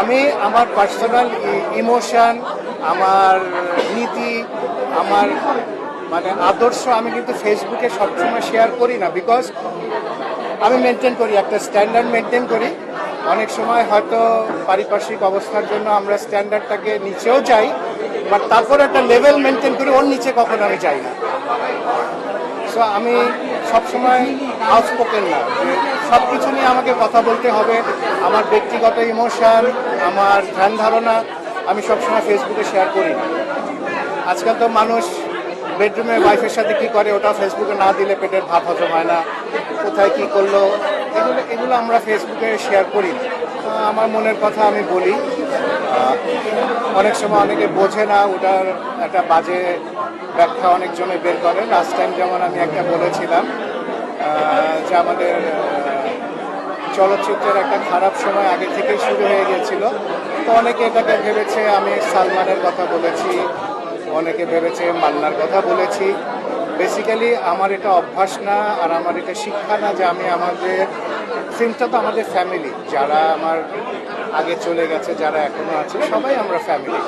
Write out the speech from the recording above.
আমি আমার personal emotion আমার নীতি, আমার মানে আদর্শ আমি কিন্তু ফেসবুকে সবসময় শেয়ার করি না বিকজ আমি মেনটেন করি, একটা স্ট্যান্ডার্ড মেনটেন করি। অনেক সময় হয়তো পারিপার্শ্বিক অবস্থার জন্য আমরা স্ট্যান্ডার্ডটাকে নিচেও যাই বাট তারপর একটা লেভেল মেনটেন করি, ওর নিচে কখনো আমি যাই না। সো আমি সবসময় আউটস্পোকেন না। সব কিছু নিয়ে আমাকে কথা বলতে হবে। আমার ব্যক্তিগত ইমোশন, আমার ধ্যান ধারণা, আমি সবসময় ফেসবুকে শেয়ার করি। আজকাল তো মানুষ বেডরুমে ওয়াইফের সাথে কি করে ওটা ফেসবুকে না দিলে পেটের ভাত হজম হয় না। কোথায় কি করল? এগুলো এগুলো আমরা ফেসবুকে শেয়ার করি। আমার মনের কথা আমি বলি। অনেক সময় অনেকে বোঝে না, ওটার একটা বাজে ব্যাখ্যা অনেকজনে বের করে। লাস্ট টাইম যেমন আমি একটা বলেছিলাম যে আমাদের চলচ্চিত্রের একটা খারাপ সময় আগে থেকেই শুরু হয়ে গিয়েছিল। তো অনেকে এটাকে ভেবেছে, আমি সালমানের কথা বলেছি, অনেকে ভেবেছে মান্নার কথা বলেছি। বেসিক্যালি আমার এটা অভ্যাস না, আর আমার এটা শিক্ষা না যে আমি আমাদের ফিল্মটা তো আমাদের ফ্যামিলি যারা আমার আগে চলে গেছে, যারা এখনও আছে, সবাই আমরা ফ্যামিলি